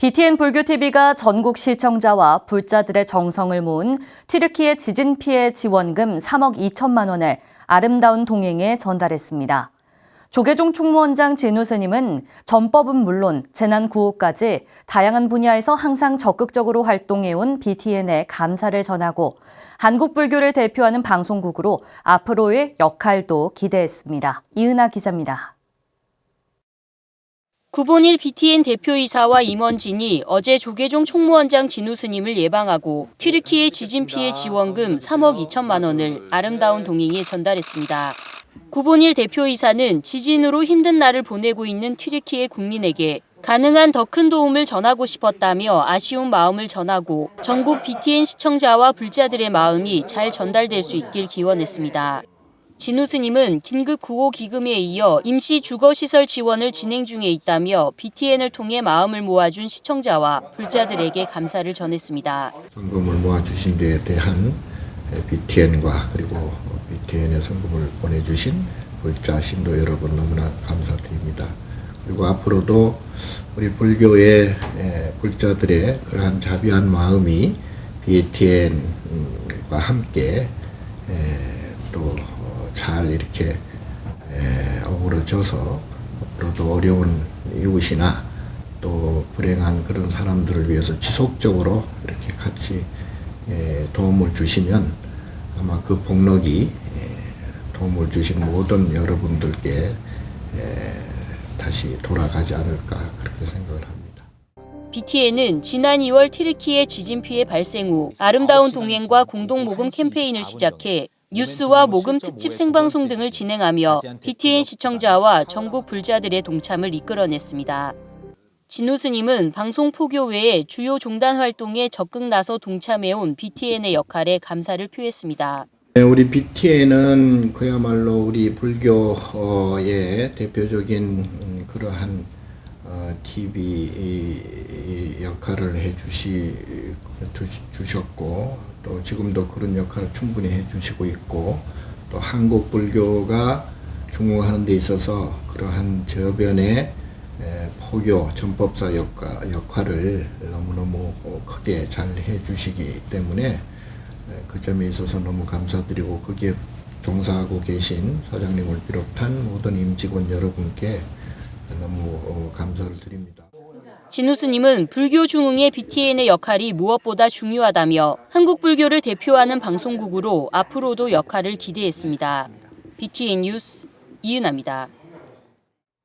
BTN 불교TV가 전국 시청자와 불자들의 정성을 모은 튀르키예 지진 피해 지원금 3억 2천만 원을 아름다운 동행에 전달했습니다. 조계종 총무원장 진우 스님은 전법은 물론 재난 구호까지 다양한 분야에서 항상 적극적으로 활동해온 BTN에 감사를 전하고 한국 불교를 대표하는 방송국으로 앞으로의 역할도 기대했습니다. 이은하 기자입니다. 구본일 BTN 대표이사와 임원진이 어제 조계종 총무원장 진우 스님을 예방하고 튀르키예 지진 피해 지원금 3억 2천만 원을 아름다운 동행에 전달했습니다. 구본일 대표이사는 지진으로 힘든 날을 보내고 있는 튀르키예 국민에게 가능한 더 큰 도움을 전하고 싶었다며 아쉬운 마음을 전하고 전국 BTN 시청자와 불자들의 마음이 잘 전달될 수 있길 기원했습니다. 진우 스님은 긴급 구호 기금에 이어 임시 주거 시설 지원을 진행 중에 있다며 BTN을 통해 마음을 모아준 시청자와 불자들에게 감사를 전했습니다. 성금을 모아주신 데에 대한 BTN과 그리고 BTN에 성금을 보내주신 불자 신도 여러분 너무나 감사드립니다. 그리고 앞으로도 우리 불교의 불자들의 그러한 자비한 마음이 BTN과 함께 또 잘 이렇게 어우러져서 앞으로도 어려운 이웃이나 또 불행한 그런 사람들을 위해서 지속적으로 이렇게 같이 도움을 주시면 아마 그 복력이 도움을 주신 모든 여러분들께 다시 돌아가지 않을까 그렇게 생각을 합니다. BTN은 지난 2월 튀르키예 지진 피해 발생 후 아름다운 동행과 공동 모금 캠페인을 시작해 뉴스와 모금 특집 생방송 등을 진행하며 BTN 시청자와 전국 불자들의 동참을 이끌어냈습니다. 진우 스님은 방송 포교 외에 주요 종단 활동에 적극 나서 동참해온 BTN의 역할에 감사를 표했습니다. 네, 우리 BTN은 그야말로 우리 불교의 대표적인 음, 그러한 TV 역할을 해주시 주셨고 또 지금도 그런 역할을 충분히 해주시고 있고 또 한국 불교가 중흥하는 데 있어서 그러한 저변의 포교 전법사 역할, 역할을 너무너무 크게 잘 해주시기 때문에 그 점에 있어서 너무 감사드리고 거기에 종사하고 계신 사장님을 비롯한 모든 임직원 여러분께 너무 감사를 드립니다. 진우 스님은 불교 중흥의 BTN의 역할이 무엇보다 중요하다며 한국 불교를 대표하는 방송국으로 앞으로도 역할을 기대했습니다. BTN 뉴스 이은아입니다.